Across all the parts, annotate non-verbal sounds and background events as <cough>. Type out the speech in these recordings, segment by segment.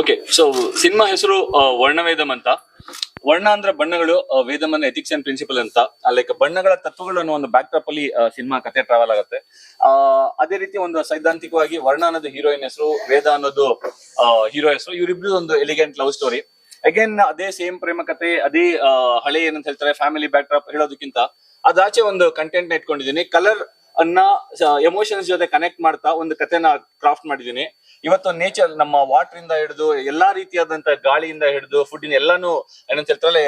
Okay so cinema ಹೆಸರು ವರ್ಣವೇದಂ ಅಂತ. ವರ್ಣ ಅಂದ್ರೆ ಬಣ್ಣಗಳು ವೇದಮ್ ವೇದಂ ಅಂದ್ರೆ ಎಥಿಕ್ಸ್ ಅಂಡ್ ಪ್ರಿನ್ಸಿಪಲ್ ಅಂತ ಲೈಕ್ ಬಣ್ಣಗಳ ತತ್ವಗಳು ಅನ್ನೋ ಒಂದು ಬ್ಯಾಕ್ ಡ್ರಾಪ್ ಅಲ್ಲಿ ಸಿನಿಮಾ ಕತೆ ಟ್ರಾವೆಲ್ ಆಗುತ್ತೆ. ಅದೇ ರೀತಿ ಒಂದು ಸೈದ್ಧಾಂತಿಕವಾಗಿ ವರ್ಣ ಅನ್ನೋದು ಹೀರೋಯಿನ್ ಹೆಸರು, ವೇದ ಅನ್ನೋದು ಹೀರೋ ಹೆಸರು ಇವರಿಬ್ರು ಒಂದು ಎಲಿಗೆಂಟ್ ಲವ್ ಸ್ಟೋರಿ ಅಗೇನ್ ಅದೇ ಸೇಮ್ ಪ್ರೇಮ ಕತೆ ಅದೇ ಹಳೆ ಏನಂತ ಹೇಳ್ತಾರೆ ಫ್ಯಾಮಿಲಿ ಬ್ಯಾಕ್ ಡ್ರಾಪ್ ಹೇಳೋದಕ್ಕಿಂತ. ಅದಾಚೆ ಒಂದು ಕಂಟೆಂಟ್ನ ಇಟ್ಕೊಂಡಿದ್ದೀನಿ. ಕಲರ್ ಅನ್ನ ಎಮೋಷನ್ಸ್ ಜೊತೆ ಕನೆಕ್ಟ್ ಮಾಡ್ತಾ ಒಂದು ಕತೆನ ಕ್ರಾಫ್ಟ್ ಮಾಡಿದೀನಿ ಇವತ್ತು ನೇಚರ್ ನಮ್ಮ ವಾಟರ್ ಇಂದ ಹಿಡಿದು ಎಲ್ಲಾ ರೀತಿಯಾದಂತ ಗಾಳಿಯಿಂದ ಹಿಡಿದು ಫುಡ್ ಎಲ್ಲಾನು ಏನಂತ ಹೇಳ್ತಾರೆ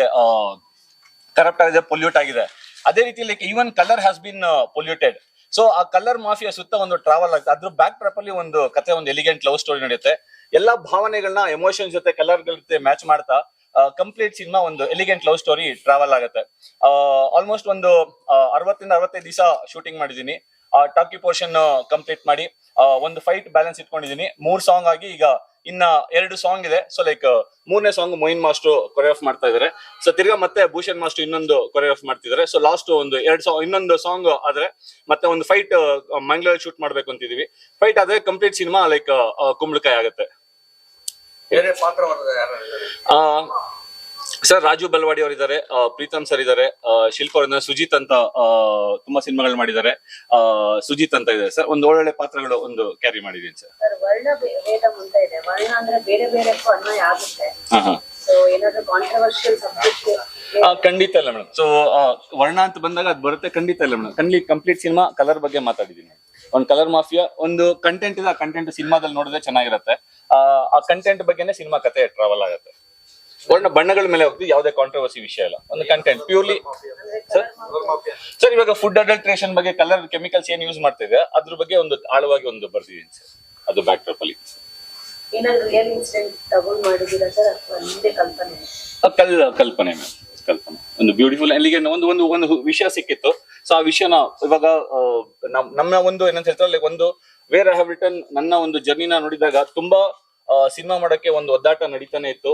ಕರಪ್ಟ್ ಆಗಿದೆ ಪೊಲ್ಯೂಟ್ ಆಗಿದೆ. ಅದೇ ರೀತಿ like even colour has been polluted so ಆ ಕಲರ್ ಮಾಫಿಯಾ ಸುತ್ತ ಒಂದು ಟ್ರಾವೆಲ್ ಆಗುತ್ತೆ ಅದ್ರ ಬ್ಯಾಕ್ ಟ್ರಾಪ್ ಅಲ್ಲಿ ಒಂದು ಕತೆ, ಒಂದು ಎಲಿಗೆಂಟ್ ಲವ್ ಸ್ಟೋರಿ ನಡೆಯುತ್ತೆ. ಎಲ್ಲಾ ಭಾವನೆಗಳನ್ನ ಎಮೋಷನ್ ಜೊತೆ ಕಲರ್ ಜೊತೆ ಮ್ಯಾಚ್ ಮಾಡ್ತಾ ಕಂಪ್ಲೀಟ್ ಸಿನಿಮಾ ಒಂದು ಎಲಿಗೆಂಟ್ ಲವ್ ಸ್ಟೋರಿ ಟ್ರಾವೆಲ್ ಆಗುತ್ತೆ. ಆಲ್ಮೋಸ್ಟ್ ಒಂದು ಅರವತ್ತರಿಂದ ಅರವತ್ತೈದು ದಿವಸ ಶೂಟಿಂಗ್ ಮಾಡಿದೀನಿ ಟಾಕಿ ಪೋರ್ಷನ್ ಕಂಪ್ಲೀಟ್ ಮಾಡಿ. ಒಂದು ಫೈಟ್ ಬ್ಯಾಲೆನ್ಸ್ ಇಟ್ಕೊಂಡಿದೀನಿ. ಮೂರ್ ಸಾಂಗ್ ಆಗಿ ಈಗ ಇನ್ನ ಎರಡು ಸಾಂಗ್ ಇದೆ. ಸೊ ಲೈಕ್ ಮೂರನೇ ಸಾಂಗ್ ಮೊಯಿನ್ ಮಾಸ್ಟರ್ ಕೊರಿಯೋಫ್ ಮಾಡ್ತಾ ಇದಾರೆ. ಸೊ ತಿರ್ಗಾ ಮತ್ತೆ ಭೂಷಣ್ ಮಾಸ್ಟರ್ ಇನ್ನೊಂದು ಕೊರಿಯೋಫ್ ಮಾಡ್ತಿದ್ದಾರೆ ಸೊ ಲಾಸ್ಟ್ ಒಂದು ಎರಡು ಸಾಂಗ್ ಇನ್ನೊಂದು ಸಾಂಗ್ ಆದ್ರೆ ಮತ್ತೆ ಒಂದು ಫೈಟ್ ಮಂಗಳೂರು ಶೂಟ್ ಮಾಡ್ಬೇಕು ಅಂತಿದೀವಿ ಫೈಟ್ ಆದ್ರೆ ಕಂಪ್ಲೀಟ್ ಸಿನಿಮಾ ಲೈಕ್ ಕುಂಬಳಕಾಯಿ ಆಗುತ್ತೆ. ಸರ್ ರಾಜು ಬಲ್ವಾಡಿ ಅವರು ಇದ್ದಾರೆ ಪ್ರೀತಮ್ ಸರ್ ಇದ್ದಾರೆ ಶಿಲ್ಪ ಅವ್ರ ಸುಜಿತ್ ಅಂತ ತುಂಬಾ ಸಿನಿಮಾಗಳು ಮಾಡಿದ್ದಾರೆ. ಸುಜಿತ್ ಅಂತ ಇದ್ದಾರೆ. ಸರ್ ಒಂದು ಒಳ್ಳೊಳ್ಳೆ ಪಾತ್ರಗಳು ಒಂದು ಕ್ಯಾರಿ ಮಾಡಿದೀನಿ ಸರ್. ವರ್ಣ ಭೇ- ಭೇದ ಅಂತ ಇದೆ. ವರ್ಣ ಅಂದ್ರೆ ಬೇರೆ ಬೇರೆಕ್ಕೂ ಅನ್ವಯ ಆಗುತ್ತೆ. ಹಾ ಹಾ. ಸೊ ಏನಾದ್ರು ಕಾಂಟ್ರವರ್ಷಿಯಲ್ ಸಬ್ಜೆಕ್ಟ್ ಆ, ಖಂಡಿತ ಇಲ್ಲ ಮೇಡಮ್. ಸೊ ವರ್ಣ ಅಂತ ಬಂದಾಗ ಅದು ಬರುತ್ತೆ ಖಂಡಿತ ಇಲ್ಲ madam. Complete complete cinema colour ಬಗ್ಗೆ ಮಾತಾಡಿದೀನಿ ಒಂದು ಕಲರ್ ಮಾಫಿಯಾ ಒಂದು ಕಂಟೆಂಟ್ ಇದೆ ಆ ಕಂಟೆಂಟ್ ಸಿನಿಮಾದಲ್ಲಿ ನೋಡಿದ್ರೆ ಚೆನ್ನಾಗಿರುತ್ತೆ. ಆ ಕಂಟೆಂಟ್ ಬಗ್ಗೆನೇ ಸಿನಿಮಾ ಕತೆ ಟ್ರಾವೆಲ್ ಆಗುತ್ತೆ. ವರ್ಣ ಬಣ್ಣಗಳ ಮೇಲೆ ಹೋಗ್ತೀವಿ ಯಾವುದೇ ಕಾಂಟ್ರವರ್ಸಿ ವಿಷಯ ಇಲ್ಲ. ಒಂದು ಕಂಟೆಂಟ್ ಪ್ಯೂರ್ಲಿ ಸರ್ ಸರ್ ಇವಾಗ ಫುಡ್ ಅಡಲ್ಟ್ರೇಷನ್ ಬಗ್ಗೆ ಕಲರ್ ಕೆಮಿಕಲ್ಸ್ ಏನ್ ಯೂಸ್ ಮಾಡ್ತಿದೆ ಅದ್ರ ಬಗ್ಗೆ ಒಂದು ಆಳವಾಗಿ ಒಂದು ಬರ್ತಿದ್ದೀನಿ ಸರ್ ಅದು ಬ್ಯಾಕ್ ಡ್ರಾಪ್ ಅಲ್ಲಿ ಕಲ್ ಕಲ್ಪನೆ ಮ್ಯಾಮ್ ಕಲ್ಪನೆ. ಒಂದು ಬ್ಯೂಟಿಫುಲ್ ಅಲ್ಲಿಗೆ ಒಂದು ಒಂದು ಒಂದು ವಿಷಯ ಸಿಕ್ಕಿತ್ತು. ಸೊ ಆ ವಿಷಯನ ಇವಾಗ ನಮ್ಮ ಒಂದು ಏನಂತ ಹೇಳ್ತಾರೆ ಒಂದು ವೇರ್ ಐ ಹ್ಯಾವ್ ರಿಟರ್ನ್ ನನ್ನ ಒಂದು ಜರ್ನಿನ ನೋಡಿದಾಗ ತುಂಬಾ ಸಿನಿಮಾ ಮಾಡಕ್ಕೆ ಒಂದು ಒದ್ದಾಟ ನಡೀತಾನೆ ಇತ್ತು.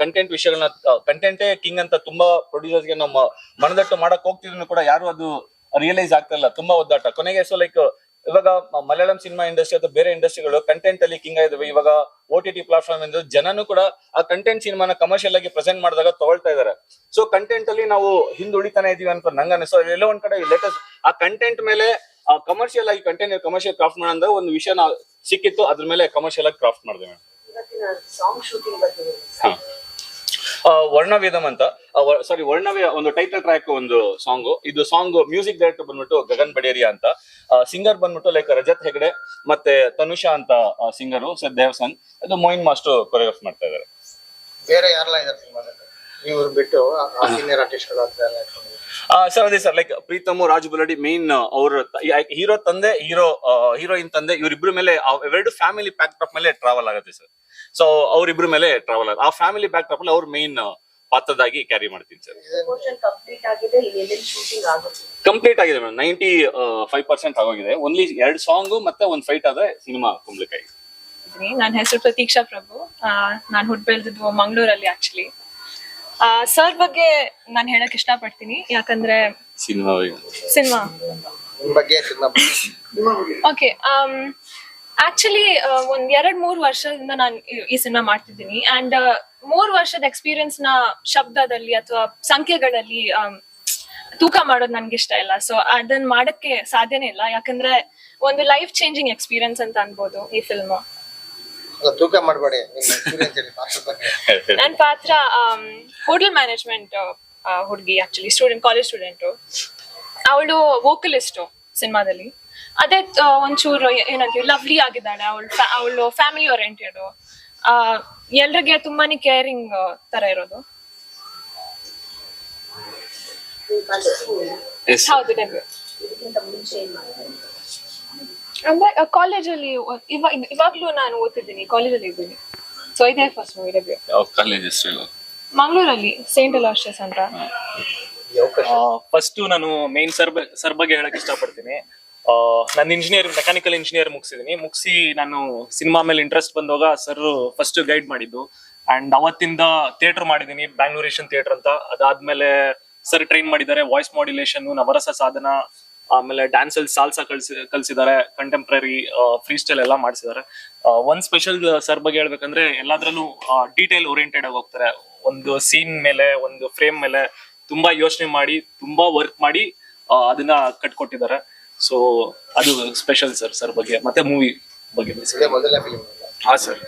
ಕಂಟೆಂಟ್ ವಿಷಯಗಳನ್ನ ಕಂಟೆಂಟೇ ಕಿಂಗ್ ಅಂತ ತುಂಬಾ ಪ್ರೊಡ್ಯೂಸರ್ಸ್ಗೆ ನಮ್ಮ ಮನದಟ್ಟು ಮಾಡಕ್ ಹೋಗ್ತಿದ್ರು ಕೂಡ ಯಾರು ಅದು ರಿಯಲೈಸ್ ಆಗ್ತಾ ಇಲ್ಲ. ತುಂಬಾ ಒದ್ದಾಟ. ಕೊನೆಗೆ ಸೊ ಲೈಕ್ ಇವಾಗ ಮಲಯಾಳಂ ಸಿನಿಮಾ ಇಂಡಸ್ಟ್ರಿ ಅಥವಾ ಬೇರೆ ಇಂಡಸ್ಟ್ರಿಗಳು ಕಂಟೆಂಟ್ ಅಲ್ಲಿ ಕಿಂಗ್ ಆಗಿದಾವೆ. ಇವಾಗ ಓ ಟಿ ಟಿ ಪ್ಲಾಟ್ಫಾರ್ಮ್ ಇಂದ ಜನನು ಕೂಡ ಆ ಕಂಟೆಂಟ್ ಸಿನಿಮಾನ ಕಮರ್ಷಿಯಲ್ ಆಗಿ ಪ್ರೆಸೆಂಟ್ ಮಾಡಿದಾಗ ತಗೊಳ್ತಾ ಇದಾರೆ. ಸೊ ಕಂಟೆಂಟ್ ಅಲ್ಲಿ ನಾವು ಹಿಂದುಳಿತಾನೆ ಇದೀವಿ ಅಂತ ನಂಗೆ ಅನಿಸೋ ಎಲ್ಲೋ ಒಂದ್ ಕಡೆ ಲೇಟೆಸ್ಟ್ ಆ ಕಂಟೆಂಟ್ ಮೇಲೆ ಕಮರ್ಷಿಯಲ್ ಆಗಿ ಕಂಟೈನರ್ ಕಮರ್ಷಿಯಲ್ ಕ್ರಾಫ್ಟ್ ಮಾಡಂದ ಒಂದು ವಿಷಯ ಸಿಕ್ಕಿತ್ತು ಅದ್ರ ಮೇಲೆ ಕಮರ್ಷಿಯಲ್ ಆಗಿ ಕ್ರಾಫ್ಟ್ ಮಾಡಿದೆ ಮೇಡಮ್ ಇವತ್ತಿನ ಸಾಂಗ್ ಶೂಟಿಂಗ್ ಬಗ್ಗೆ ಹಾ. ಆ, ವರ್ಣವೇದಂ ಅಂತ. ಸಾರಿ ವರ್ಣವೇ ಒಂದು ಟೈಟಲ್ ಟ್ರ್ಯಾಕ್ ಒಂದು ಸಾಂಗ್ ಇದು ಸಾಂಗ್ ಮ್ಯೂಸಿಕ್ ಡೈರೆಕ್ಟರ್ ಬಂದ್ಬಿಟ್ಟು ಗಗನ್ ಬಡೇರಿಯಾ ಅಂತ. ಸಿಂಗರ್ ಬಂದ್ಬಿಟ್ಟು ಲೈಕ್ ರಜತ್ ಹೆಗಡೆ ಮತ್ತೆ ತನುಷಾ ಅಂತ ಸಿಂಗರು ಸರ್ ದೇವಸನ್ ಅದು ಮೊಯಿನ್ ಮಾಸ್ಟರ್ ಕೊರಿಯೋಗ್ರಾಫ್ ಮಾಡ್ತಾ ಇದ್ದಾರೆ. ಬೇರೆ ಯಾರೆಲ್ಲ ಇದಾರೆ ಸಿನಿಮಾದಲ್ಲಿ ಇವ್ರು ಬಿಟ್ಟು ಸೀನಿಯರ್ ಆರ್ಟಿಸ್ಟ್ಗಳು ಸರ್ ಅದೇ ಸರ್ ಲೈಕ್ ಪ್ರೀತಮ್ ರಾಜ್ ಬುಲಡಿ ಮೇನ್ ಅವ್ರ ಹೀರೋ ತಂದೆ ಹೀರೋ ಹೀರೋಯಿನ್ ತಂದೆ ಇವರಿಬ್ರು ಮೇಲೆ ಎರಡು ಫ್ಯಾಮಿಲಿ ಬ್ಯಾಕ್ ಟ್ರಾಪ್ ಮೇಲೆ ಟ್ರಾವೆಲ್ ಆಗುತ್ತೆ ಸರ್. ಸೊ ಅವರಿಬ್ರು ಮೇಲೆ ಟ್ರಾವೆಲ್ ಆಗುತ್ತೆ. ಆ ಫ್ಯಾಮಿಲಿ ಬ್ಯಾಕ್ ಟ್ರಾಪ್ ಅಲ್ಲಿ ಅವ್ರ ಮೇನ್ ಪಾತ್ರದಾಗಿ ಕ್ಯಾರಿ ಮಾಡ್ತೀನಿ ಸರ್. ಕಂಪ್ಲೀಟ್ ಆಗಿದೆ ಇಲ್ಲಿ ಎಲ್ಲೆಲ್ಲಿ ಶೂಟಿಂಗ್ ಆಗುತ್ತೆ? ಕಂಪ್ಲೀಟ್ ಆಗಿದೆ ಮೇಡಮ್ ನೈಂಟಿ ಫೈವ್ ಪರ್ಸೆಂಟ್ ಆಗೋಗಿದೆ. ಓನ್ಲಿ ಎರಡು ಸಾಂಗ್ ಮತ್ತೆ ಒಂದು ಫೈಟ್ ಆದ್ರೆ ಸಿನಿಮಾ ಕುಂಬ್ಳಕಾಯಿ. ನನ್ನ ಹೆಸರು ಪ್ರತೀಕ್ಷಾ ಪ್ರಭು. ನಾನು ಹುಟ್ಟು ಬೆಳೆದಿದ್ದು ಮಂಗಳೂರಲ್ಲಿ ಆಕ್ಚುಲಿ ಸರ್ ಬಗ್ಗೆ ನಾನು ಹೇಳಕ್ ಇಷ್ಟಪಡ್ತೀನಿ ಯಾಕಂದ್ರೆ ಸಿನಿಮಾ ಸಿನಿಮಾ. ಬಗ್ಗೆ ಸಿನಿಮಾ ಓಕೆ ಆಕ್ಚುಲಿ ಒಂದ್ ಎರಡ್ ಮೂರ್ ವರ್ಷದಿಂದ ನಾನು ಈ ಸಿನಿಮಾ ಮಾಡ್ತಿದ್ದೀನಿ. ಅಂಡ್ ಮೂರ್ ವರ್ಷದ ಎಕ್ಸ್ಪೀರಿಯನ್ಸ್ನ ಶಬ್ದದಲ್ಲಿ ಅಥವಾ ಸಂಖ್ಯೆಗಳಲ್ಲಿ ತೂಕ ಮಾಡೋದು ನನ್ಗೆ ಇಷ್ಟ ಇಲ್ಲ. ಸೊ ಅದನ್ನ ಮಾಡಕ್ಕೆ ಸಾಧ್ಯನೇ ಇಲ್ಲ. ಯಾಕಂದ್ರೆ ಒಂದು ಲೈಫ್ ಚೇಂಜಿಂಗ್ ಎಕ್ಸ್ಪೀರಿಯನ್ಸ್ ಅಂತ ಅನ್ಬೋದು ಈ ಫಿಲ್ಮ್ ತೂಕ ಮಾಡಬೇಡಿ ನಿಮ್ಮ ಎಕ್ಸ್ಪೀರಿಯನ್ಸ್ <laughs> ಹೇಳಿ ಪಾತ್ರ ಬಗ್ಗೆ ನನ್ನ ಪಾತ್ರ ಹೋಟೆಲ್ ಮ್ಯಾನೇಜ್ಮೆಂಟ್ ಹುಡುಗಿ ಆಕ್ಚುಲಿ ಸ್ಟೂಡೆಂಟ್ ಕಾಲೇಜ್ ಸ್ಟೂಡೆಂಟ್ ಅವಳು ವೋಕಲಿಸ್ಟು ಸಿನಿಮಾದಲ್ಲಿ. ಅದೇ ಒಂಚೂರು ಏನಂತೀವಿ ಲವ್ಲಿ ಆಗಿದ್ದಾಳೆ ಅವಳು ಅವಳು ಫ್ಯಾಮಿಲಿ ಓರಿಯೆಂಟೆಡ್ ಎಲ್ರಿಗೆ ತುಂಬಾನೇ ಕೇರಿಂಗ್ ತರ ಇರೋದು. ಹೌದು ಡೆಬ್ಯೂ ಎಸ್ ಹೌದು ಡೆಬ್ಯೂ ಇದಕ್ಕಿಂತ ಮುಂಚೆ ಏನ್ ಮಾಡಿದ್ರಿ ಅಂದ್ರೆ ಕಾಲೇಜಲ್ಲಿ ಇವಾಗ ಇವಾಗ್ಲೂ ನಾನು ಓದ್ತಿದ್ದೀನಿ ಕಾಲೇಜಲ್ಲಿ ಇದ್ದೀನಿ. ಸೊ ಇದೇ ಫಸ್ಟ್ ಮೂವಿ ಡೆಬ್ಯೂ ಯಾವ ಕಾಲೇಜ್ ಹೆಸರು ಮಂಗಳೂರಲ್ಲಿ ಸೇಂಟ್ ಅಲಾಶಸ್ ಅಂತ. ಫಸ್ಟ್ ನಾನು ಮೇನ್ ಸರ್ ಸರ್ ಬಗ್ಗೆ ಹೇಳಕ್ ಇಷ್ಟಪಡ್ತೀನಿ. ನಾನು ಇಂಜಿನಿಯರ್ ಮೆಕ್ಯಾನಿಕಲ್ ಇಂಜಿನಿಯರ್ ಮುಗಿಸಿದೀನಿ. ಮುಗಿಸಿ ನಾನು ಸಿನಿಮಾ ಮೇಲೆ ಇಂಟ್ರೆಸ್ಟ್ ಬಂದಾಗ ಸರ್ ಫಸ್ಟ್ ಗೈಡ್ ಮಾಡಿದ್ದು. ಅಂಡ್ ಅವತ್ತಿಂದ ಥಿಯೇಟರ್ ಮಾಡಿದೀನಿ ಬ್ಯಾಂಗ್ಳೂರೇಷನ್ ಥಿಯೇಟರ್ ಅಂತ. ಅದಾದ್ಮೇಲೆ ಸರ್ ಟ್ರೈನ್ ಮಾಡಿದ್ದಾರೆ ವಾಯ್ಸ್ ಮಾಡ್ಯುಲೇಷನ್ ನವರಸ ಸಾಧನ. ಆಮೇಲೆ ಡ್ಯಾನ್ಸ್ ಅಲ್ಲಿ ಸಾಲ್ಸಾ ಕಲ್ಸಿ ಕಲ್ಸಿದ್ದಾರೆ ಕಂಟೆಂಪ್ರರಿ ಫ್ರೀ ಸ್ಟೈಲ್ ಎಲ್ಲ ಮಾಡಿಸಿದ್ದಾರೆ ಒಂದ್ ಸ್ಪೆಷಲ್ ಸರ್ ಬಗ್ಗೆ ಹೇಳ್ಬೇಕಂದ್ರೆ ಎಲ್ಲಾದ್ರಲ್ಲೂ ಡೀಟೇಲ್ ಓರಿಯೆಂಟೆಡ್ ಆಗಿ ಹೋಗ್ತಾರೆ. ಒಂದು ಸೀನ್ ಮೇಲೆ ಒಂದು ಫ್ರೇಮ್ ಮೇಲೆ ತುಂಬಾ ಯೋಚನೆ ಮಾಡಿ ತುಂಬಾ ವರ್ಕ್ ಮಾಡಿ ಅದನ್ನ ಕಟ್ಕೊಟ್ಟಿದ್ದಾರೆ. ಸೊ ಅದು ಸ್ಪೆಷಲ್ ಸರ್ ಸರ್ ಬಗ್ಗೆ. ಮತ್ತೆ ಮೂವಿ ಬಗ್ಗೆ ಹಾ ಸರ್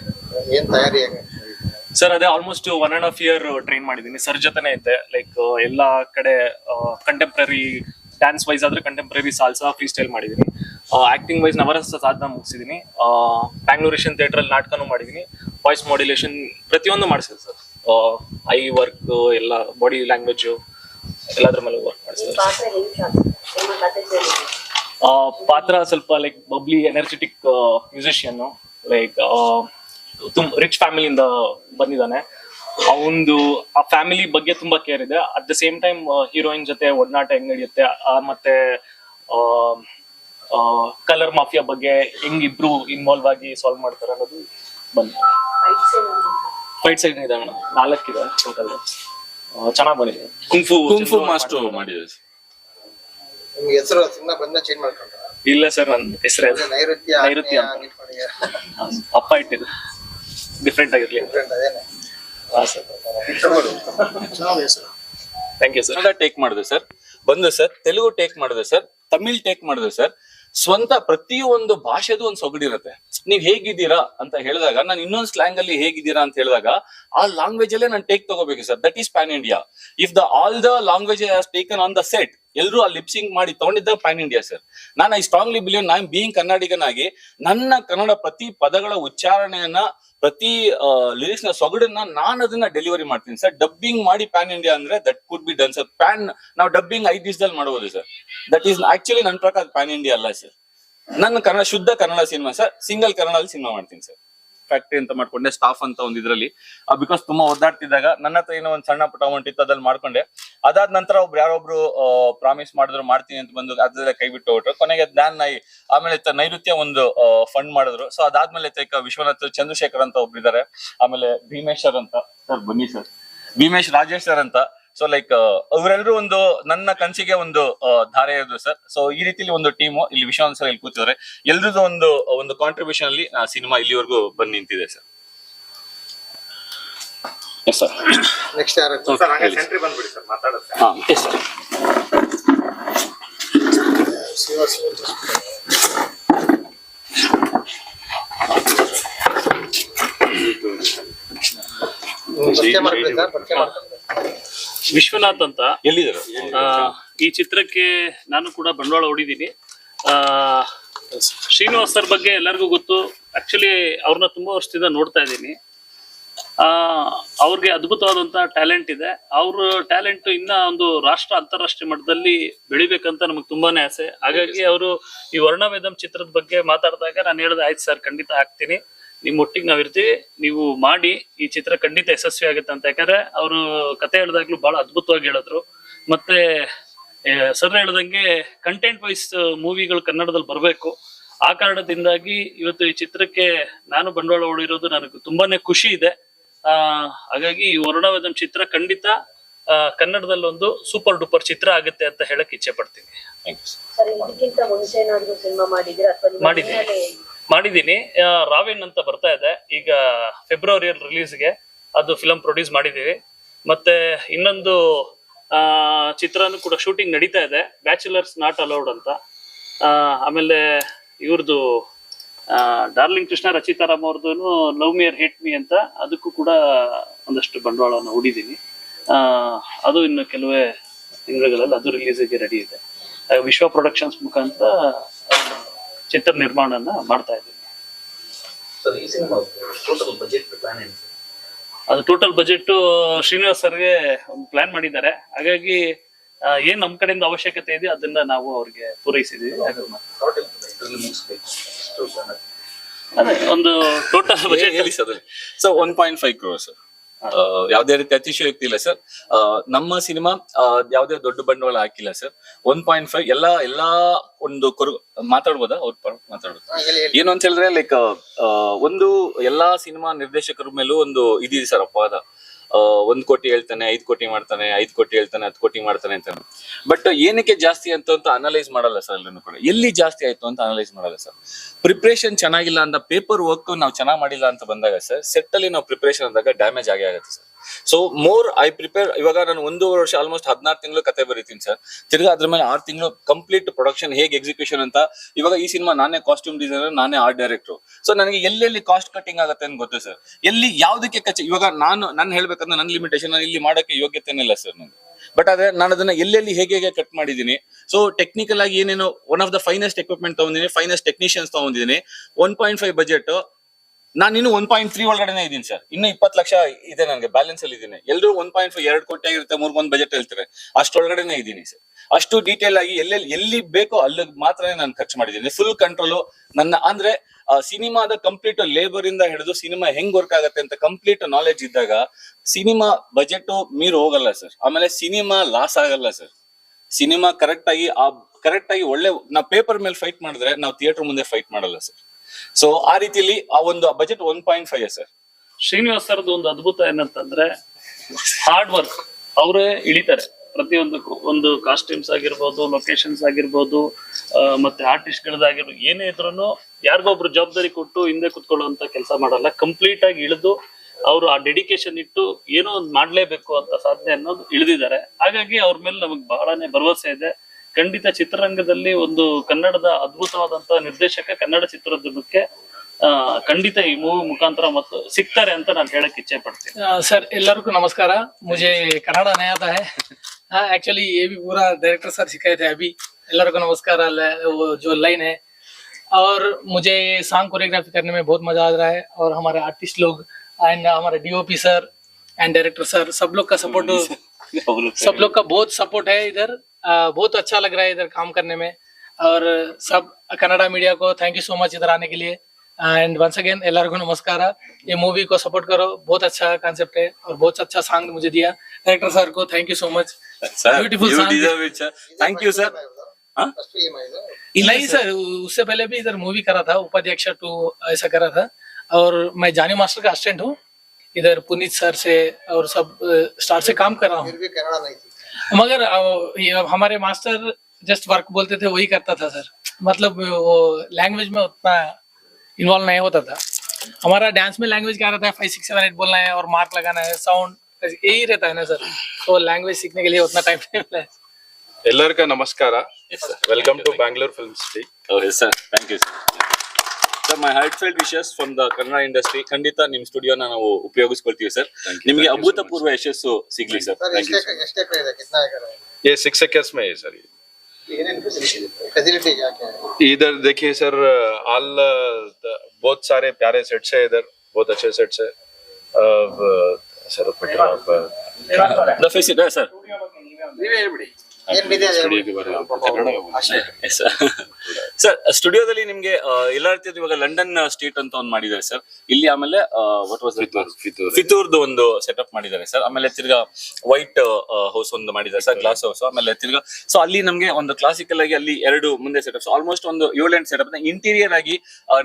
ಏನ್ ತಯಾರಿ ಸರ್ ಅದೇ almost one and half year train ಮಾಡಿದ್ದೀನಿ ಸರ್ ಜೊತೆನೆ ಇದ್ದೆ. ಲೈಕ್ ಎಲ್ಲಾ ಕಡೆ ಕಂಟೆಂಪ್ರರಿ ಡ್ಯಾನ್ಸ್ ವೈಸ್ ಆದ್ರೆ ಕಂಟೆಂಪ್ರರಿ ಸಾಲ್ಸಾ ಫ್ರೀ ಸ್ಟೈಲ್ ಮಾಡಿದೀನಿ. ಆಕ್ಟಿಂಗ್ ವೈಸ್ ನವರಸ ಸಾಧನ ಮುಗಿಸಿದ್ದೀನಿ ಬ್ಯಾಂಗ್ಳೂರೇಷನ್ ಥಿಯೇಟರ್ ಅಲ್ಲಿ ನಾಟಕನೂ ಮಾಡಿದೀನಿ. ವಾಯ್ಸ್ ಮಾಡ್ಯುಲೇಷನ್ ಪ್ರತಿಯೊಂದು ಮಾಡಿಸಿದೆ ಸರ್. ಐ ವರ್ಕ್ ಎಲ್ಲ ಬಾಡಿ ಲ್ಯಾಂಗ್ವೇಜ್ ಎಲ್ಲದ್ರ ಮೇಲೆ ವರ್ಕ್ ಮಾಡಿಸಿದೆ. ಪಾತ್ರ ಸ್ವಲ್ಪ like bubbly energetic musician like ತುಂಬ ರಿಚ್ ಫ್ಯಾಮಿಲಿಯಿಂದ ಬಂದಿದ್ದಾನೆ. ಅವನದು ಆ ಫ್ಯಾಮಿಲಿ ಬಗ್ಗೆ ತುಂಬಾ ಕೇರ್ ಇದೆ. At the same time heroine ಜೊತೆ ಒಡನಾಟ ಹೆಂಗ್ ನಡೆಯುತ್ತೆ ಆ, ಮತ್ತೆ ಕಲರ್ ಮಾಫಿಯಾ ಬಗ್ಗೆ ಹೆಂಗ್ ಇಬ್ರು ಇನ್ವಾಲ್ವ್ ಆಗಿ ಸಾಲ್ವ್ ಮಾಡ್ತಾರೆ ಅನ್ನೋದು ಏನಾದ್ರು ಫೈಟ್ ಸೈಡ್ ಇದೆ ಮೇಡಮ್? ನಾಲ್ಕಿದೆ ಟೋಟಲ್ ಚೆನ್ನಾಗಿ ಬಂದಿದೆ. ಕುಂಫು ಕುಂಫು ಮಾಸ್ಟರ್ ಮಾಡಿದ್ವಿ ಹೆಸರು ಸಿನಿಮಾ ಬಂದ ಚೇಂಜ್ ಮಾಡ್ಕೊಂಡ ಇಲ್ಲ ಸರ್ ನನ್ನ ಹೆಸರು ನೈರುತ್ಯ ನೈಋತ್ಯ ನೈಋತ್ಯ ಅಪ್ಪ ಇಟ್ಟಿದ್ದು. ಡಿಫ್ರೆಂಟ್ ಆಗಿರ್ಲಿ ಡಿಫ್ರೆಂಟ್ ಅದೇನೆ. ಹಾಂ sir. Thank you sir take ಮಾಡಿದೆ ಸರ್ ಬಂದು ಸರ್ ತೆಲುಗು ಟೇಕ್ ಮಾಡಿದೆ ಸರ್ ತಮಿಳ್ ಟೇಕ್ ಮಾಡಿದೆ ಸರ್ ಸ್ವಂತ ಪ್ರತಿಯೊಂದು ಭಾಷೆದು ಒಂದು ಸೊಗಡಿರುತ್ತೆ ನೀವ್ ಹೇಗಿದ್ದೀರಾ ಅಂತ ಹೇಳಿದಾಗ, ನಾನು ಇನ್ನೊಂದು ಸ್ಲ್ಯಾಂಗ್ ಅಲ್ಲಿ ಹೇಗಿದ್ದೀರಾ ಅಂತ ಹೇಳಿದಾಗ, ಆ ಲ್ಯಾಂಗ್ವೇಜ್ ಅಲ್ಲೇ ನಾನು ಟೇಕ್ ತಗೋಬೇಕು sir. That is pan India if the all the language taken on the set ಎಲ್ಲರೂ ಆ ಲಿಪ್ಸಿಂಗ್ ಮಾಡಿ ತಗೊಂಡಿದ್ದ ಪ್ಯಾನ್ ಇಂಡಿಯಾ ಸರ್ ನಾನು ಐ ಸ್ಟ್ರಾಂಗ್ಲಿ ಬಿಲೀವ್ ನಾನ್ ಬೀಯಿಂಗ್ ಕನ್ನಡಿಗನಾಗಿ, ನನ್ನ ಕನ್ನಡ ಪ್ರತಿ ಪದಗಳ ಉಚ್ಚಾರಣೆಯನ್ನ, ಪ್ರತಿ ಲಿರಿಕ್ಸ್ನ ಸೊಗಡನ್ನ ನಾನು ಅದನ್ನ ಡೆಲಿವರಿ ಮಾಡ್ತೀನಿ ಸರ್. ಡಬ್ಬಿಂಗ್ ಮಾಡಿ ಪ್ಯಾನ್ ಇಂಡಿಯಾ ಅಂದ್ರೆ that could be done sir pan ನಾವು ಡಬ್ಬಿಂಗ್ ಐದು ದಿವಸದಲ್ಲಿ ಮಾಡಬಹುದು ಸರ್. ದಟ್ ಈಸ್ ಆಕ್ಚುಲಿ ನನ್ನ ಪ್ರಕಾರ ಪ್ಯಾನ್ ಇಂಡಿಯಾ ಅಲ್ಲ ಸರ್ ನನ್ನ ಕನ್ನಡ, ಶುದ್ಧ ಕನ್ನಡ ಸಿನಿಮಾ ಸರ್ ಸಿಂಗಲ್ ಕನ್ನಡದಲ್ಲಿ ಸಿನಿಮಾ ಮಾಡ್ತೀನಿ ಸರ್ ಫ್ಯಾಕ್ಟ್ರಿ ಅಂತ ಮಾಡ್ಕೊಂಡೆ ಸ್ಟಾಫ್ ಅಂತ ಒಂದು ಇದ್ರಲ್ಲಿ. ಬಿಕಾಸ್ ತುಂಬಾ ಒದ್ದಾಡ್ತಿದ್ದಾಗ ನನ್ನ ಹತ್ರ ಏನೋ ಒಂದು ಸಣ್ಣ ಪುಟ ಅಮೌಂಟ್ ಇತ್ತು, ಅದ್ರಲ್ಲಿ ಮಾಡ್ಕೊಂಡೆ. ಅದಾದ ನಂತರ ಒಬ್ರು ಯಾರೊಬ್ರು ಪ್ರಾಮಿಸ್ ಮಾಡಿದ್ರು, ಮಾಡ್ತೀನಿ ಅಂತ ಬಂದು ಅದ್ರಲ್ಲೇ ಕೈ ಬಿಟ್ಟು ಹೋಗ್ರು ಕೊನೆಗೆ ಜ್ಞಾನ್ ನಾಯಿ, ಆಮೇಲೆ ನೈಋತ್ಯ ಒಂದು ಫಂಡ್ ಮಾಡಿದ್ರು. ಸೊ ಅದಾದ್ಮೇಲೆ ವಿಶ್ವನಾಥ್, ಚಂದ್ರಶೇಖರ್ ಅಂತ ಒಬ್ರು ಇದಾರೆ ಆಮೇಲೆ ಭೀಮೇಶ್ವರ್ ಅಂತ. ಸರ್, ಬನ್ನಿ ಸರ್ ಭೀಮೇಶ್ ರಾಜೇಶ್ ಸರ್ ಅಂತ. ಸೊ ಲೈಕ್ ಅವರೆಲ್ಲರೂ ಒಂದು ನನ್ನ ಕನಸಿಗೆ ಒಂದು ಧಾರೆ ಇದ್ರು ಸರ್. ಸೊ ಈ ರೀತಿಲಿ ಒಂದು ಟೀಮು ಇಲ್ಲಿ ವಿಶ್ವನಾಥ್ ಸರ್ ಇಲ್ಲಿ ಕೂತಿದ್ದಾರೆ. ಎಲ್ರದ್ದು ಒಂದು ಒಂದು ಕಾಂಟ್ರಿಬ್ಯೂಷನ್ ಅಲ್ಲಿ ಸಿನಿಮಾ ಇಲ್ಲಿವರೆಗೂ ಬಂದು ನಿಂತಿದೆ ಸರ್. ಎಸ್ ಸರ್ ನೆಕ್ಸ್ಟ್ ಯಾರು? ಹಾಂ ಎಸ್ ಸರ್ ಶಿವ ಶಿವ ಪರಿಚಯ ಮಾಡ್ಕೊಳ್ಳಿ ಸರ್ ಪರಿಚಯ ಮಾಡ್ಕೊಳ್ಳಿ ವಿಶ್ವನಾಥ್ ಅಂತ. ಎಲ್ಲಿದ್ದಾರೆ? ಆ, ಈ ಚಿತ್ರಕ್ಕೆ ನಾನು ಕೂಡ ಬಂಡವಾಳ ಹೊಡಿದೀನಿ ಆ ಶ್ರೀನಿವಾಸ್ ಸರ್ ಬಗ್ಗೆ ಎಲ್ಲರಿಗೂ ಗೊತ್ತು. ಆಕ್ಚುಲಿ ಅವ್ರನ್ನ ತುಂಬಾ ವರ್ಷದಿಂದ ನೋಡ್ತಾ ಇದ್ದೀನಿ. ಆ ಅವ್ರಿಗೆ ಅದ್ಭುತವಾದಂತ ಟ್ಯಾಲೆಂಟ್ ಇದೆ. ಅವ್ರ ಟ್ಯಾಲೆಂಟ್ ಇನ್ನ ಒಂದು ರಾಷ್ಟ್ರ ಅಂತಾರಾಷ್ಟ್ರೀಯ ಮಟ್ಟದಲ್ಲಿ ಬೆಳಿಬೇಕಂತ ನಮಗೆ ತುಂಬಾನೇ ಆಸೆ. ಹಾಗಾಗಿ ಅವರು ಈ ವರ್ಣವೇದಂ ಚಿತ್ರದ ಬಗ್ಗೆ ಮಾತಾಡಿದಾಗ ನಾನು ಹೇಳಿದೆ ಆಯ್ತು ಸರ್ ಖಂಡಿತ ಹಾಕ್ತೀನಿ. ನಿಮ್ ಒಟ್ಟಿಗೆ ನಾವ್ ಇರ್ತೀವಿ. ನೀವು ಮಾಡಿ ಈ ಚಿತ್ರ ಖಂಡಿತ ಯಶಸ್ವಿ ಆಗುತ್ತೆ ಅಂತ. ಯಾಕಂದ್ರೆ ಅವರು ಕತೆ ಹೇಳಿದಾಗ್ಲೂ ಬಹಳ ಅದ್ಭುತವಾಗಿ ಹೇಳಿದ್ರು. ಮತ್ತೆ ಸರ್ ಹೇಳ್ದಂಗೆ ಕಂಟೆಂಟ್ ವೈಸ್ ಮೂವಿಗಳು ಕನ್ನಡದಲ್ಲಿ ಬರಬೇಕು. ಆ ಕಾರಣದಿಂದಾಗಿ ಇವತ್ತು ಈ ಚಿತ್ರಕ್ಕೆ ನಾನು ಬಂಡವಾಳ ಓಡಿರೋದು ನನಗೆ ತುಂಬಾನೇ ಖುಷಿ ಇದೆ. ಆ ಹಾಗಾಗಿ ಈ ವರ್ಣವೇದಂ ಚಿತ್ರ ಖಂಡಿತ ಕನ್ನಡದಲ್ಲಿ ಒಂದು ಸೂಪರ್ ಡೂಪರ್ ಚಿತ್ರ ಆಗುತ್ತೆ ಅಂತ ಹೇಳಕ್ ಇಚ್ಛೆ ಪಡ್ತೀನಿ. ನಿಮ್ಮ ಮಾಡಿದ್ದೀನಿ. ಮಾಡಿದ್ದೀನಿ. ರಾವೆನ್ ಅಂತ ಬರ್ತಾ ಇದೆ. ಈಗ ಫೆಬ್ರವರಿಯಲ್ಲಿ ರಿಲೀಸ್ಗೆ ಅದು ಫಿಲಂ ಪ್ರೊಡ್ಯೂಸ್ ಮಾಡಿದ್ದೀವಿ. ಮತ್ತೆ ಇನ್ನೊಂದು ಚಿತ್ರನೂ ಕೂಡ ಶೂಟಿಂಗ್ ನಡೀತಾ ಇದೆ. ಬ್ಯಾಚುಲರ್ಸ್ ನಾಟ್ ಅಲೌಡ್ ಅಂತ. ಆಮೇಲೆ ಇವ್ರದ್ದು ಡಾರ್ಲಿಂಗ್ ಕೃಷ್ಣ ರಚಿತಾರಾಮ್ ಅವ್ರದ್ದು ಲವ್ ಮಿಯರ್ ಹೇಟ್ ಮಿ ಅಂತ ಅದಕ್ಕೂ ಕೂಡ ಒಂದಷ್ಟು ಬಂಡವಾಳವನ್ನು ಹೂಡಿದ್ದೀನಿ. ಅದು ಇನ್ನು ಕೆಲವೇ ತಿಂಗಳುಗಳಲ್ಲಿ ಅದು ರಿಲೀಸಿಗೆ ರೆಡಿ ಇದೆ. ವಿಶ್ವ ಪ್ರೊಡಕ್ಷನ್ಸ್ ಮುಖಾಂತರ ಚಿತ್ರ ನಿರ್ಮಾಣನ ಮಾಡ್ತಾ ಇದ್ದೀವಿ. ಅದು ಟೋಟಲ್ ಬಜೆಟ್ ಶ್ರೀನಿವಾಸ್ ಸರ್ಗೆ ಒಂದು ಪ್ಲಾನ್ ಮಾಡಿದ್ದಾರೆ. ಹಾಗಾಗಿ ಏನ್ ನಮ್ ಕಡೆಯಿಂದ ಅವಶ್ಯಕತೆ ಇದೆ ಅದನ್ನ ನಾವು ಅವ್ರಿಗೆ ಪೂರೈಸಿದೀವಿ ಅದೇ ಒಂದು total budget so one point five crore sir ಯಾವುದೇ ರೀತಿ ಅತಿಶಯೋಕ್ತಿ ಇಲ್ಲ ಸರ್. ನಮ್ಮ ಸಿನಿಮಾ ಯಾವ್ದೇ ದೊಡ್ಡ ಬಂಡವಾಳ ಹಾಕಿಲ್ಲ ಸರ್. ಒನ್ ಪಾಯಿಂಟ್ ಫೈವ್ ಎಲ್ಲಾ ಎಲ್ಲಾ ಒಂದು ಕೊರು ಮಾತಾಡ್ಬೋದಾ? ಅವ್ರ ಮಾತಾಡ್ಬೋದು. ಏನು ಅಂತ ಹೇಳಿದ್ರೆ ಲೈಕ್ ಒಂದು ಎಲ್ಲಾ ಸಿನಿಮಾ ನಿರ್ದೇಶಕರ ಮೇಲೂ ಒಂದು ಇದಿದೆ ಸರ್ ಅಪವಾದ. ಒಂದ್ ಕೋಟಿ ಹೇಳ್ತಾನೆ, ಐದ್ ಕೋಟಿ ಮಾಡ್ತಾನೆ, ಐದ್ ಕೋಟಿ ಹೇಳ್ತಾನೆ, ಹತ್ತು ಕೋಟಿ ಮಾಡ್ತಾನೆ ಅಂತಾನೆ. ಬಟ್ ಏನಕ್ಕೆ ಜಾಸ್ತಿ ಅಂತ ಅಂತ ಅನಲೈಸ್ ಮಾಡಲ್ಲ ಸರ್ ಎಲ್ಲರೂ ಕೂಡ. ಎಲ್ಲಿ ಜಾಸ್ತಿ ಆಯ್ತು ಅಂತ ಅನಲೈಸ್ ಮಾಡಲ್ಲ ಸರ್ ಪ್ರಿಪ್ರೇಷನ್ ಚೆನ್ನಾಗಿಲ್ಲ ಅಂತ ಪೇಪರ್ ವರ್ಕ್ ನಾವು ಚೆನ್ನಾಗಿ ಮಾಡಿಲ್ಲ ಅಂತ ಬಂದಾಗ ಸರ್ ಸೆಟ್ ಅಲ್ಲಿ ನಾವು ಪ್ರಿಪ್ರೇಷನ್ ಅಂದಾಗ ಡ್ಯಾಮೇಜ್ ಆಗೇ ಆಗುತ್ತೆ sir so more I prepare ಇವಾಗ ನಾನು ಒಂದೂವರೆ ವರ್ಷ ಆಲ್ಮೋಸ್ಟ್ ಹದಿನಾರು ತಿಂಗಳು ಕತೆ ಬರೀತೀನಿ ಸರ್ ತಿರ್ಗಾ ಅದ್ರ ಮೇಲೆ ಆರು ತಿಂಗಳು ಕಂಪ್ಲೀಟ್ ಪ್ರೊಡಕ್ಷನ್ ಹೇಗೆ ಎಕ್ಸಿಕ್ಯೂಷನ್ ಅಂತ, ಇವಾಗ ಈ ಸಿನಿಮಾ ನಾನೇ ಕಾಸ್ಟ್ಯೂಮ್ ಡಿಸೈನರ್ ನಾನೇ ಆರ್ಟ್ ಡೈರೆಕ್ಟರ್ ಸೊ ನನಗೆ ಎಲ್ಲೆಲ್ಲಿ ಕಾಸ್ಟ್ ಕಟ್ಟಿಂಗ್ ಆಗುತ್ತೆ ಅಂತ ಗೊತ್ತು ಸರ್ ಎಲ್ಲಿ ಯಾವ್ದಕ್ಕೆ ಕಚ್ಚ ಇವಾಗ ನಾನು ನಾನು ಹೇಳ್ಬೇಕಂದ್ರೆ ನನ್ನ ಲಿಮಿಟೇಷನ್ ಇಲ್ಲಿ ಮಾಡೋಕ್ಕೆ ಯೋಗ್ಯತೆನಿಲ್ಲ ಸರ್ ನನಗೆ ಬಟ್ ಆದ್ರೆ ನಾನು ಅದನ್ನ ಎಲ್ಲೆಲ್ಲಿ ಹೇಗೆ ಹೇಗೆ ಕಟ್ ಮಾಡಿದೀನಿ ಸೊ ಟೆಕ್ನಿಕಲ್ ಆಗಿ ಏನೇನು one of the finest equipment ತಗೊಂಡಿದ್ದೀನಿ ಫೈನೆಸ್ಟ್ ಟೆಕ್ನಿಷಿಯನ್ಸ್ ತಗೊಂಡಿದ್ದೀನಿ. ಒನ್ ಪಾಯಿಂಟ್ ಫೈವ್ ಬಜೆಟ್ ನಾನು ಇನ್ನು ಒನ್ ಪಾಯಿಂಟ್ ತ್ರೀ ಒಳಗಡೆನೆ ಇದ್ದೀನಿ ಸರ್ ಇನ್ನು ಇಪ್ಪತ್ತು ಲಕ್ಷ ಇದೆ ನನಗೆ ಬ್ಯಾಲೆನ್ಸ್ ಅಲ್ಲಿ ಇದ್ದೀನಿ. ಎಲ್ಲರೂ ಒನ್ ಪಾಯಿಂಟ್ ಫೈವ್ ಎರಡು ಕೋಟಿ ಆಗಿರುತ್ತೆ ಮೂರ್ ಒಂದು ಬಜೆಟ್ ಹೇಳ್ತಾರೆ. ಅಷ್ಟೊಳಗಡೆನೆ ಇದ್ದೀನಿ ಸರ್ ಅಷ್ಟು ಡೀಟೇಲ್ ಆಗಿ ಎಲ್ಲೆಲ್ಲಿ, ಎಲ್ಲಿ ಬೇಕೋ ಅಲ್ಲಿ ಮಾತ್ರನೇ ನಾನು ಖರ್ಚು ಮಾಡಿದ್ದೀನಿ. ಫುಲ್ ಕಂಟ್ರೋಲ್ ನನ್ನ, ಅಂದ್ರೆ ಸಿನಿಮಾದ ಕಂಪ್ಲೀಟ್ ಲೇಬರ್ ಇಂದ ಹಿಡಿದು ಸಿನಿಮಾ ಹೆಂಗ್ ವರ್ಕ್ ಆಗುತ್ತೆ ಅಂತ ಕಂಪ್ಲೀಟ್ ನಾಲೆಜ್ ಇದ್ದಾಗ ಸಿನಿಮಾ ಬಜೆಟ್ ಮೀರು ಹೋಗಲ್ಲ ಸರ್ ಆಮೇಲೆ ಸಿನಿಮಾ ಲಾಸ್ ಆಗಲ್ಲ ಸರ್ ಸಿನಿಮಾ ಕರೆಕ್ಟ್ ಆಗಿ, ಆ ಕರೆಕ್ಟ್ ಆಗಿ ಒಳ್ಳೆ, ನಾವು ಪೇಪರ್ ಮೇಲೆ ಫೈಟ್ ಮಾಡಿದ್ರೆ ನಾವು ಥಿಯೇಟರ್ ಮುಂದೆ ಫೈಟ್ ಮಾಡಲ್ಲ ಸರ್ ಸೊ ಆ ರೀತಿಯಲ್ಲಿ ಆ ಒಂದು budget one point five sir Srinivas ಸರ್ದು ಒಂದು ಅದ್ಭುತ ಏನಂತಂದ್ರೆ ಹಾರ್ಡ್ ವರ್ಕ್ ಅವರೇ ಇಳಿತಾರೆ. ಪ್ರತಿಯೊಂದಕ್ಕೂ ಒಂದು ಕಾಸ್ಟ್ಯೂಮ್ಸ್ ಆಗಿರ್ಬೋದು ಲೊಕೇಶನ್ಸ್ ಆಗಿರ್ಬೋದು ಮತ್ತೆ ಆರ್ಟಿಸ್ಟ್ ಗಳದಾಗಿರ್ಬೋದು ಏನೇ ಇದ್ರು ಯಾರಿಗೊಬ್ರು ಜವಾಬ್ದಾರಿ ಕೊಟ್ಟು ಹಿಂದೆ ಕುತ್ಕೊಳ್ಳುವಂತ ಕೆಲಸ ಮಾಡಲ್ಲ. ಕಂಪ್ಲೀಟ್ ಆಗಿ ಇಳಿದು ಅವರು ಆ ಡೆಡಿಕೇಶನ್ ಇಟ್ಟು ಏನೋ ಒಂದು ಮಾಡ್ಲೇಬೇಕು ಅಂತ ಸಾಧನೆ ಅನ್ನೋದು ಇಳಿದಿದ್ದಾರೆ. ಹಾಗಾಗಿ ಅವ್ರ ಮೇಲೆ ನಮಗೆ ಬಹಳನೇ ಭರವಸೆ ಇದೆ. ಖಂಡಿತ ಚಿತ್ರರಂಗದಲ್ಲಿ ಒಂದು ಕನ್ನಡದ ಅದ್ಭುತವಾದಂತ ನಿರ್ದೇಶಕ ಕನ್ನಡ ಚಿತ್ರದುರ್ಗಕ್ಕೆ ಆ, ಖಂಡಿತ ಈ ಮೂವಿ ಮುಖಾಂತರ ಮತ್ತು ಸಿಗ್ತಾರೆ ಅಂತ ನಾನು ಹೇಳಕ್ ಇಚ್ಛೆ ಪಡ್ತೀನಿ सर ಎಲ್ಲರಿಗೂ नमस्कार मुझे कन्नड़ नहीं आता है हाँ एक्चुअली ये भी पूरा डायरेक्टर सर सिखाए थे अभी ಎಲ್ಲರಿಗೂ नमस्कार ल- वो जो लाइन है और मुझे सॉन्ग कोरियोग्राफी करने में बहुत मजा आ रहा है और हमारे आर्टिस्ट लोग एंड हमारे DOP sir and director sir सब लोग का सपोर्ट <laughs> सब लोग का बहुत सपोर्ट है इधर आ, बहुत अच्छा लग रहा है इधर काम करने में। और सब कनाडा मीडिया को थैंक यू सो मच इधर आने के लिए। एंड वंस अगेन एलआरगो नमस्कार। ये मूवी को सपोर्ट करो। बहुत अच्छा कॉन्सेप्ट है और बहुत अच्छा सॉन्ग मुझे दिया। डायरेक्टर सर को thank you so much beautiful thank you sir नहीं सर उससे पहले भी इधर मूवी करा था उपाध्यक्ष टू ऐसा करा था। और मैं जानी मास्टर का असिस्टेंट हूँ। इधर पुनीत सर से और सब स्टार से काम कर रहा हूँ। फिर भी कन्नड़ा नहीं थी मगर अ, ये हमारे मास्टर जस्ट वर्क बोलते थे वही करता था सर मतलब वो लैंग्वेज में उतना इन्वॉल्व नहीं होता था हमारा डांस में लैंग्वेज क्या रहता है फाइव सिक्स सेवन एट बोलना है और मार्क लगाना है साउंड यही रहता है ना सर तो लैंग्वेज सीखने के लिए उतना टाइम नहीं मिला है ಎಲ್ಲರಿಗೂ ನಮಸ್ಕಾರ welcome to Bangalore film city okay sir thank you sir Sir my heartfelt wishes from the Kannada industry ಖಂಡಿತ ನಿಮ್ ಸ್ಟುಡಿಯೋನ ನಾವು ಉಪಯೋಗಿಸ್ಕೊಳ್ತೀವಿ ಸರ್ ನಿಮಗೆ ಅಭೂತಪೂರ್ವ ಯಶಸ್ಸು ಸಿಗ್ಲಿ ಸರ್ ಸರ್ ಥ್ಯಾಂಕ್ ಯು ಎಷ್ಟೇ ಎಷ್ಟೇ ಎಕರೆ ಇದೆ ಕಿತ್ನಾ ಎಕರೆ है? ये सिक्स एकर्स में है सर ಏನೇನು ಫೆಸಿಲಿಟಿ ಫೆಸಿಲಿಟಿ क्या क्या है इधर देखिए सर ऑल बहुत सारे प्यारे सेट्स है इधर बहुत अच्छे सेट्स है अब, सर पटेल आप ದ ಫೇಸ್ ಇದೆ ಸರ್ <laughs> ಏನ್ ಬಿದೆ ಅದು ಹೇಳ್ಬಿಡಿ. ಸರ್ ಸ್ಟುಡಿಯೋದಲ್ಲಿ ನಿಮ್ಗೆ ಎಲ್ಲ ಇವಾಗ ಲಂಡನ್ ಸ್ಟೇಟ್ ಅಂತ ಒಂದು ಮಾಡಿದ್ದಾರೆ ಸರ್ ಇಲ್ಲಿ ಆಮೇಲೆ ವಾಟ್ ವಾಸ್ ಫಿತೂರ್, ಫಿತೂರ್. ಫಿತೂರ್ದು ಒಂದು ಸೆಟಪ್ ಮಾಡಿದ್ದಾರೆ ಸರ್ ಆಮೇಲೆ ತಿರ್ಗಾ ವೈಟ್ ಹೌಸ್ ಒಂದು ಮಾಡಿದ್ದಾರೆ ಸರ್ ಗ್ಲಾಸ್ ಹೌಸ್ ಆಮೇಲೆ ತಿರ್ಗಾ ಸೊ ಅಲ್ಲಿ ನಮ್ಗೆ ಒಂದು ಕ್ಲಾಸಿಕಲ್ ಆಗಿ ಅಲ್ಲಿ ಎರಡು ಮುಂದೆ ಸೆಟಪ್ಸ್ ಆಲ್ಮೋಸ್ಟ್ ಒಂದು ಏಳೆಂಟು ಸೆಟಪ್ ಇಂಟೀರಿಯರ್ ಆಗಿ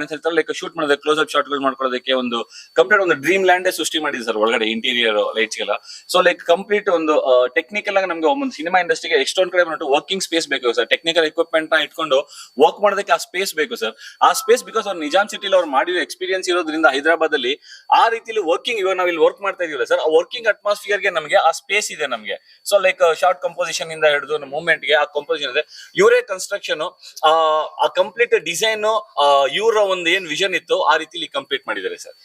ಹೇಳ್ತಾರೆ ಲೈಕ್ ಶೂಟ್ ಮಾಡೋದಕ್ಕೆ ಕ್ಲೋಸ್ ಅಪ್ ಶಾಟ್ಗಳು ಮಾಡ್ಕೊಳ್ಳೋದಕ್ಕೆ ಒಂದು ಕಂಪ್ಲೀಟ್ ಒಂದು ಡ್ರೀಮ್ ಲ್ಯಾಂಡ್ ಸೃಷ್ಟಿ ಮಾಡಿದೆ ಸರ್ ಒಳಗಡೆ ಇಂಟೀರಿಯರ್ ಲೈಟ್ಸ್ಗೆಲ್ಲ ಸೊ ಲೈಕ್ ಕಂಪ್ಲೀಟ್ ಒಂದು ಟೆಕ್ನಿಕಲ್ ಆಗಿ ನಮ್ಗೆ ಒಂದು ಸಿನಿಮಾ ಇಂಡಸ್ಟ್ರಿಗೆ ಎಷ್ಟೊಂದು ಕಡೆ ಬಂದ್ಬಿಟ್ಟು ವರ್ಕಿಂಗ್ ಸ್ಪೇಸ್ ಬೇಕು ಸರ್ ಟೆಕ್ನಿಕಲ್ ಎಕ್ವಿಪ್ಮೆಂಟ್ನ ಇಟ್ಕೊಂಡು ವರ್ಕ್ ಮಾಡೋದಕ್ಕೆ ಆ ಸ್ಪೇಸ್ ಬೇಕು ಸರ್ ಆ ಸ್ಪೇಸ್ ಬಿಕಾಸ್ ಅವ್ರು ನಿಜಾಮ್ ಸಿಟಿಲಿ ಅವ್ರು ಮಾಡಿರೋ ಎಕ್ಸ್ಪೀರಿಯನ್ಸ್ ಇರೋದ್ರಿಂದ ಹೈದರಾಬಾದ್ ಅಲ್ಲಿ ಆ ರೀತಿಲಿ ವರ್ಕಿಂಗ್ ಇವಾಗ ನಾವು ಇಲ್ಲಿ ವರ್ಕ್ ಮಾಡ್ತಾ ಇದೀವಿ ಸರ್ ಆ ವರ್ಕಿಂಗ್ ಅಟ್ಮಾಸ್ಫಿಯರ್ಗೆ ನಮಗೆ ಆ ಸ್ಪೇಸ್ ಇದೆ ನಮಗೆ. ಸೊ ಲೈಕ್ ಶಾರ್ಟ್ ಕಂಪೋಸಿಷನ್ ಇಂದ ಹಿಡಿದು ಮೂವ್ಮೆಂಟ್ಗೆ ಆ ಕಂಪೋಸಿಷನ್ ಇದೆ. ಇವರೇ ಕನ್ಸ್ಟ್ರಕ್ಷನ್ ಆ ಕಂಪ್ಲೀಟ್ ಡಿಸೈನ್ ಇವರ ಒಂದು ಏನ್ ವಿಷನ್ ಇತ್ತು ಆ ರೀತಿಲಿ ಕಂಪ್ಲೀಟ್ ಮಾಡಿದ್ದಾರೆ sir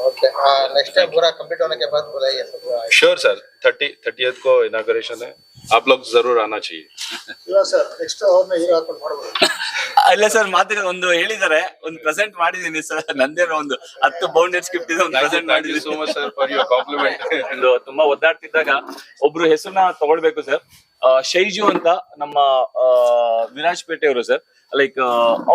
ओके नेक्स्ट टाइम पूरा कंप्लीट होने के बाद बुलाइए सब श्योर सर थर्टी थर्टी को इनाग्रेशन है आप लोग जरूर आना चाहिए ಶಿವ ಸರ್ ನೆಕ್ಸ್ಟ್ ಅವ್ರನ್ನ ಹೀರೋ ಹಾಕೊಂಡು ಮಾಡ್ಬೋದು ಅಲ್ಲ ಸರ್ ಮಾತಿನ ಒಂದು ಹೇಳಿದ್ದಾರೆ ಒಂದು ಪ್ರೆಸೆಂಟ್ ಮಾಡಿದೀನಿ ಸರ್ ನಂದೇ ಒಂದು ಹತ್ತು ಬೌಂಡೆಡ್ ಸ್ಕ್ರಿಪ್ಟ್ ಇದೆ ಒಂದು thank you present thank you ಮಾಡಿದೀನಿ so much sir for your compliment ಒಂದು ತುಂಬಾ ಒದ್ದಾಡ್ತಿದ್ದಾಗ ಒಬ್ರು ಹೆಸರನ್ನ ತಗೊಳ್ಬೇಕು ಸರ್ ಶೈಜು ಅಂತ ನಮ್ಮ ಆ, ವಿರಾಜಪೇಟೆ ಅವರು ಸರ್ ಲೈಕ್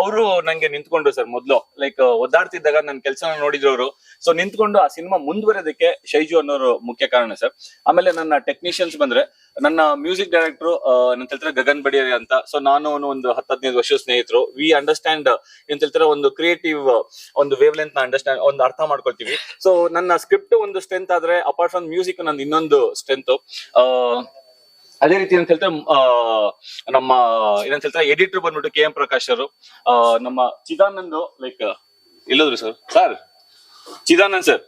ಅವರು ನಂಗೆ ನಿಂತ್ಕೊಂಡ್ರು ಸರ್ ಮೊದ್ಲು. ಲೈಕ್ ಒದ್ದಾಡ್ತಿದ್ದಾಗ ನನ್ನ ಕೆಲಸನ ನೋಡಿದ್ರು ಅವರು ಸೊ ನಿಂತ್ಕೊಂಡು ಆ ಸಿನಿಮಾ ಮುಂದುವರೆದಕ್ಕೆ ಶೈಜು ಅನ್ನೋರು ಮುಖ್ಯ ಕಾರಣ ಸರ್. ಆಮೇಲೆ ನನ್ನ ಟೆಕ್ನಿಷಿಯನ್ಸ್ ಬಂದ್ರೆ, ನನ್ನ ಮ್ಯೂಸಿಕ್ ಡೈರೆಕ್ಟರ್ ನನ್ನ ಹೇಳ್ತಾರೆ ಗಗನ್ ಬಡಿಯರಿ ಅಂತ. ಸೊ ನಾನು ಒಂದು ಹತ್ತು ಹದಿನೈದು ವರ್ಷ ಸ್ನೇಹಿತರು. ವಿ ಅಂಡರ್ಸ್ಟ್ಯಾಂಡ್ ಏನ್ ಹೇಳ್ತಾರೆ ಒಂದು ಕ್ರಿಯೇಟಿವ್ ಒಂದು ವೇವ್ ಲೆಂತ್ ಅಂಡರ್ಸ್ಟ್ಯಾಂಡ್ ಒಂದು ಅರ್ಥ ಮಾಡ್ಕೊಳ್ತೀವಿ. ಸೊ ನನ್ನ ಸ್ಕ್ರಿಪ್ಟ್ ಒಂದು ಸ್ಟ್ರೆಂತ್ ಆದ್ರೆ ಅಪಾರ್ಟ್ ಫ್ರಮ್ ಮ್ಯೂಸಿಕ್ ನಂದು ಇನ್ನೊಂದು ಸ್ಟ್ರೆಂತ್ ಅದೇ ರೀತಿ ಏನಂತ ಹೇಳ್ತಾರೆ ನಮ್ಮ, ಏನಂತ ಹೇಳ್ತಾರೆ ಎಡಿಟರ್ ಬಂದ್ಬಿಟ್ಟು ಕೆ ಎಂ ಪ್ರಕಾಶ್ ಅವರು ನಮ್ಮ Chidanand like ಇಲ್ಲದ್ರು sir sir Chidanand sir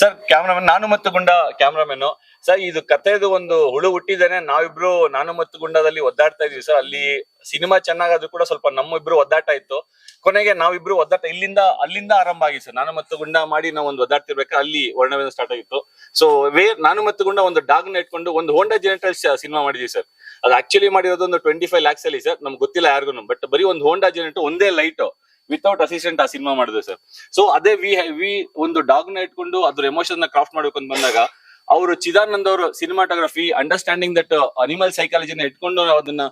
sir, cameraman, ನಾನು ಮತ್ತು ಗುಂಡ ಕ್ಯಾಮ್ರಾಮನ್ ಸರ್, ಇದು ಕಥೆದು ಒಂದು ಹುಳು ಹುಟ್ಟಿದ್ದೇನೆ. ನಾವಿಬ್ರು ನಾನು ಮತ್ತು ಗುಂಡದಲ್ಲಿ ಒದ್ದಾಡ್ತಾ ಇದೀವಿ ಸರ್, ಅಲ್ಲಿ ಸಿನಿಮಾ ಚೆನ್ನಾಗಾದ್ರೂ ಕೂಡ ಸ್ವಲ್ಪ ನಮ್ಮಿಬ್ರು ಒದ್ದಾಟ ಇತ್ತು. ಕೊನೆಗೆ ನಾವಿಬ್ರು ಒದ್ದಾಟ ಇಲ್ಲಿಂದ, ಅಲ್ಲಿಂದ ಆರಂಭ ಆಗಿ ಸರ್ ನಾನು ಮತ್ತು ಗುಂಡ ಮಾಡಿ ನಾವು ಒಂದು ಒದ್ದಾಡ್ತಿರ್ಬೇಕು ಅಲ್ಲಿ ವರ್ಣವೇದ ಸ್ಟಾರ್ಟ್ ಆಗಿತ್ತು. ಸೊ ವೇ ನಾನು ಮತ್ತು ಗುಂಡ ಒಂದು ಡಾಗ್ನ ಇಟ್ಕೊಂಡು ಒಂದು ಹೋಂಡಾ ಜೆನೆಟಲ್ಸ್ ಸಿನಿಮಾ ಮಾಡಿದ್ವಿ, ಸರ್. ಅದು ಆಕ್ಚುಲಿ ಮಾಡಿರೋದು ಒಂದು ಟ್ವೆಂಟಿ ಫೈವ್ ಲ್ಯಾಕ್ಸ್ ಅಲ್ಲಿ, ಸರ್. ನಮ್ಗೆ ಗೊತ್ತಿಲ್ಲ ಯಾರಿಗೂ ಬಟ್ ಬರೀ ಒಂದು ಹೋಂಡಾ ಜೆನೆಟ್ ಒಂದೇ ಲೈಟ್ ವಿತೌಟ್ ಅಸಿಸ್ಟೆಂಟ್ ಆ ಸಿನಿಮಾ ಮಾಡಿದ್ವಿ ಸರ್ ಸೊ ಅದೇ ವಿ ವಿ ಒಂದು ಡಾಗ್ನ ಇಟ್ಕೊಂಡು ಅದ್ರ ಎಮೋಷನ್ನ ಕ್ರಾಫ್ಟ್ ಮಾಡ್ಬೇಕು ಅಂತ ಬಂದಾಗ, ಅವರು ಚಿದಾನಂದ್ ಅವರು ಸಿನಿಮಾಟೋಗ್ರಫಿ ಅಂಡರ್ಸ್ಟ್ಯಾಂಡಿಂಗ್ ದಟ್ ಅನಿಮಲ್ ಸೈಕಾಲಜಿನ ಇಟ್ಕೊಂಡು ಅದನ್ನ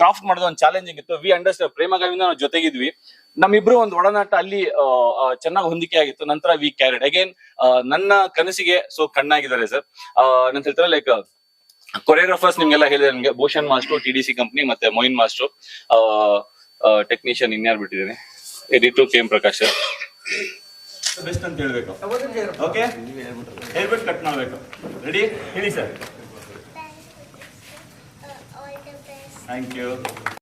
ಕ್ರಾಫ್ಟ್ ಮಾಡೋದು ಒಂದು ಚಾಲೆಂಜಿಂಗ್ ಇತ್ತು. ವಿ ಅಂಡರ್ಸ್ಟ್ ಪ್ರೇಮಗಾವಿಂದ ನಾವು ಜೊತೆಗಿದ್ವಿ. ನಮ್ಮಿಬ್ರು ಒಂದು ಒಡನಾಟ ಅಲ್ಲಿ ಚೆನ್ನಾಗಿ ಹೊಂದಿಕೆ ಆಗಿತ್ತು. ನಂತರ ವಿ ಕ್ಯಾರಿಡ್ ಅಗೇನ್ ನನ್ನ ಕನಸಿಗೆ ಸೊ ಕಣ್ಣಾಗಿದ್ದಾರೆ ಸರ್ ನಂತ ಹೇಳ್ತಾರೆ ಲೈಕ್ ಕೊರಿಯೋಗ್ರಾಫರ್ಸ್ ನಿಮ್ಗೆಲ್ಲ ಹೇಳಿದೆ ನಿಮ್ಗೆ Bhushan master T D C company ಮತ್ತೆ ಮೊಯಿನ್ ಮಾಸ್ಟರ್. ಟೆಕ್ನಿಷಿಯನ್ ಇನ್ಯಾರು ಬಿಟ್ಟಿದ್ದೀನಿ. Editor K M Prakash best ಅಂತ ಹೇಳ್ಬೇಕು. ಓಕೆ ಹೇಳ್ಬಿಟ್ಟು ಕಟ್ ಮಾಡ್ಬೇಕು. ರೆಡಿ ಹೇಳಿ ಸರ್ ಥ್ಯಾಂಕ್ ಯು